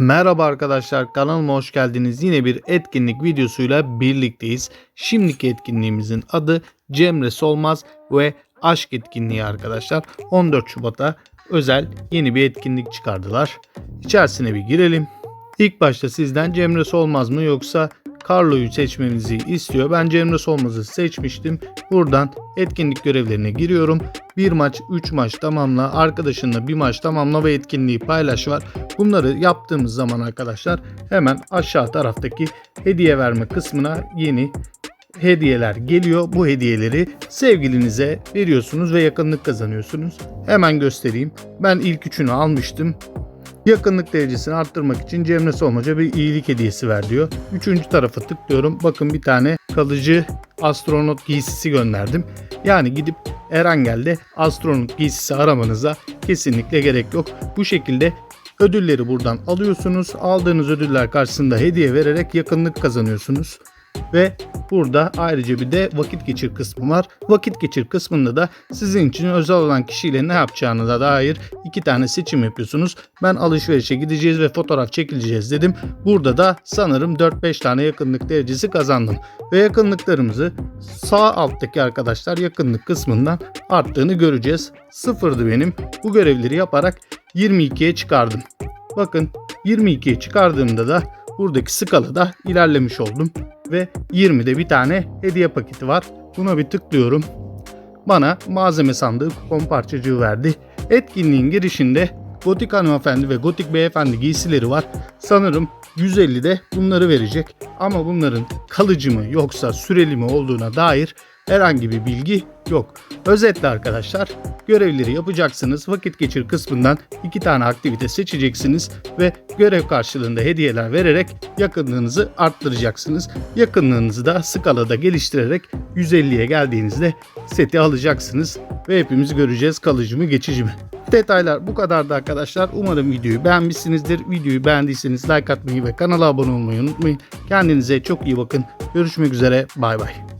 Merhaba arkadaşlar kanalıma hoş geldiniz. Yine bir etkinlik videosuyla birlikteyiz. Şimdiki etkinliğimizin adı Cemre Solmaz ve Aşk etkinliği arkadaşlar. 14 Şubat'a özel yeni bir etkinlik çıkardılar. İçerisine bir girelim. İlk başta sizden Cemre Solmaz mı yoksa Carlo'yu seçmenizi istiyor. Ben Cemre Solmaz'ı seçmiştim. Buradan etkinlik görevlerine giriyorum. Bir maç, 3 maç tamamla, arkadaşınla bir maç tamamla ve etkinliği paylaş var. Bunları yaptığımız zaman arkadaşlar hemen aşağı taraftaki hediye verme kısmına yeni hediyeler geliyor. Bu hediyeleri sevgilinize veriyorsunuz ve yakınlık kazanıyorsunuz. Hemen göstereyim. Ben ilk üçünü almıştım. Yakınlık derecesini arttırmak için Cemre Solmaca bir iyilik hediyesi ver diyor. Üçüncü tarafa tıklıyorum. Bakın bir tane kalıcı astronot giysisi gönderdim. Yani gidip Erangel'de astronot giysisi aramanıza kesinlikle gerek yok. Bu şekilde ödülleri buradan alıyorsunuz. Aldığınız ödüller karşısında hediye vererek yakınlık kazanıyorsunuz. Ve burada ayrıca bir de vakit geçir kısmı var. Vakit geçir kısmında da sizin için özel olan kişiyle ne yapacağınıza dair iki tane seçim yapıyorsunuz. Ben alışverişe gideceğiz ve fotoğraf çekileceğiz dedim. Burada da sanırım 4-5 tane yakınlık derecesi kazandım. Ve yakınlıklarımızı sağ alttaki arkadaşlar yakınlık kısmından arttığını göreceğiz. Sıfırdı benim. Bu görevleri yaparak 22'ye çıkardım. Bakın 22'ye çıkardığımda da buradaki skalada ilerlemiş oldum. Ve 20'de bir tane hediye paketi var. Buna bir tıklıyorum. Bana malzeme sandığı kupon parçacığı verdi. Etkinliğin girişinde Gotik hanımefendi ve Gotik beyefendi giysileri var. Sanırım 150'de bunları verecek. Ama bunların kalıcı mı yoksa süreli mi olduğuna dair herhangi bir bilgi yok. Özetle arkadaşlar görevleri yapacaksınız. Vakit geçir kısmından iki tane aktivite seçeceksiniz ve görev karşılığında hediyeler vererek yakınlığınızı arttıracaksınız. Yakınlığınızı da skalada geliştirerek 150'ye geldiğinizde seti alacaksınız ve hepimiz göreceğiz kalıcı mı geçici mi. Detaylar bu kadardı arkadaşlar. Umarım videoyu beğenmişsinizdir. Videoyu beğendiyseniz like atmayı ve kanala abone olmayı unutmayın. Kendinize çok iyi bakın. Görüşmek üzere. Bay bay.